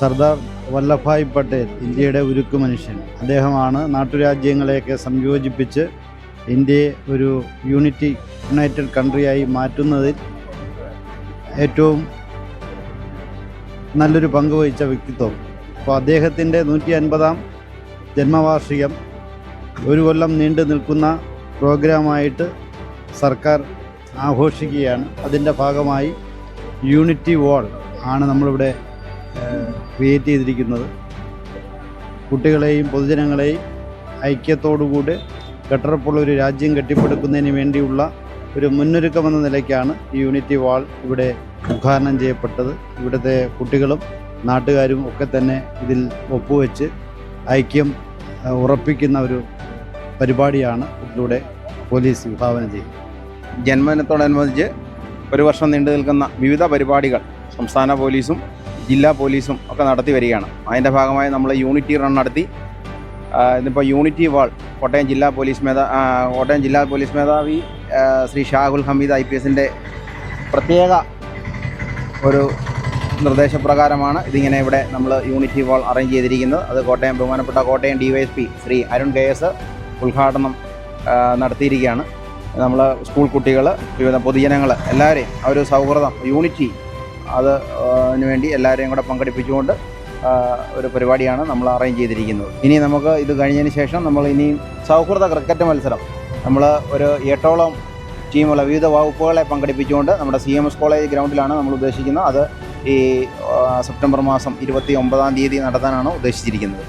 സർദാർ വല്ലഭായ് പട്ടേൽ ഇന്ത്യയുടെ ഉരുക്ക് മനുഷ്യൻ. അദ്ദേഹമാണ് നാട്ടുരാജ്യങ്ങളെയൊക്കെ സംയോജിപ്പിച്ച് ഇന്ത്യയെ ഒരു യൂണിറ്റി യുണൈറ്റഡ് കൺട്രിയായി മാറ്റുന്നതിൽ ഏറ്റവും നല്ലൊരു പങ്ക് വഹിച്ച വ്യക്തിത്വം. അപ്പോൾ അദ്ദേഹത്തിന്റെ നൂറ്റി അൻപതാം ജന്മവാർഷികം ഒരു കൊല്ലം നീണ്ടു നിൽക്കുന്ന പ്രോഗ്രാമായിട്ട് സർക്കാർ ആഘോഷിക്കുകയാണ്. അതിന്റെ ഭാഗമായി യൂണിറ്റി വാൾ ആണ് നമ്മളിവിടെ ക്രിയേറ്റ് ചെയ്തിരിക്കുന്നത്. കുട്ടികളെയും പൊതുജനങ്ങളെയും ഐക്യത്തോടുകൂടി കെട്ടറപ്പുള്ള ഒരു രാജ്യം കെട്ടിപ്പടുക്കുന്നതിന് വേണ്ടിയുള്ള ഒരു മുന്നൊരുക്കമെന്ന നിലയ്ക്കാണ് ഈ യൂണിറ്റി വാൾ ഇവിടെ ഉദ്ഘാടനം ചെയ്യപ്പെട്ടത്. ഇവിടുത്തെ കുട്ടികളും നാട്ടുകാരും ഒക്കെ തന്നെ ഇതിൽ ഒപ്പുവെച്ച് ഐക്യം ഉറപ്പിക്കുന്ന ഒരു പരിപാടിയാണ് ഇതിലൂടെ പോലീസ് വിഭാവനം ചെയ്യുന്നത്. ജന്മദിനത്തോടനുബന്ധിച്ച് ഒരു വർഷം നീണ്ടു നിൽക്കുന്ന വിവിധ പരിപാടികൾ സംസ്ഥാന പോലീസും ജില്ലാ പോലീസും ഒക്കെ നടത്തി വരികയാണ്. അതിന്റെ ഭാഗമായി നമ്മൾ യൂണിറ്റി റൺ നടത്തി. ഇന്നിപ്പോൾ യൂണിറ്റി വാൾ കോട്ടയം ജില്ലാ പോലീസ് മേധാ കോട്ടയം ജില്ലാ പോലീസ് മേധാവി ശ്രീ ഷാഹുൽ ഹമീദ് ഐ പി എസിന്റെ പ്രത്യേക ഒരു നിർദ്ദേശപ്രകാരമാണ് ഇതിങ്ങനെ ഇവിടെ നമ്മൾ യൂണിറ്റി വാൾ അറേഞ്ച് ചെയ്തിരിക്കുന്നത്. അത് കോട്ടയം ബഹുമാനപ്പെട്ട Kottayam D Y S P Shri Arun K S ഉദ്ഘാടനം നടത്തിയിരിക്കുകയാണ്. നമ്മൾ സ്കൂൾ കുട്ടികൾ വിവിധ പൊതുജനങ്ങൾ എല്ലാവരെയും ആ ഒരു സൗഹൃദം യൂണിറ്റി അത് വേണ്ടി എല്ലാവരെയും കൂടെ പങ്കെടുപ്പിച്ചുകൊണ്ട് ഒരു പരിപാടിയാണ് നമ്മൾ അറേഞ്ച് ചെയ്തിരിക്കുന്നത്. ഇനി നമുക്ക് ഇത് കഴിഞ്ഞതിന് ശേഷം നമ്മൾ ഇനിയും സൗഹൃദ ക്രിക്കറ്റ് മത്സരം. നമ്മൾ ഒരു എട്ടോളം ടീമുള്ള വിവിധ വകുപ്പുകളെ പങ്കെടുപ്പിച്ചുകൊണ്ട് നമ്മുടെ സി എം എസ് കോളേജ് ഗ്രൗണ്ടിലാണ് നമ്മൾ ഉദ്ദേശിക്കുന്നത്. അത് ഈ സെപ്റ്റംബർ മാസം ഇരുപത്തി ഒമ്പതാം തീയതി നടത്താനാണ് ഉദ്ദേശിച്ചിരിക്കുന്നത്.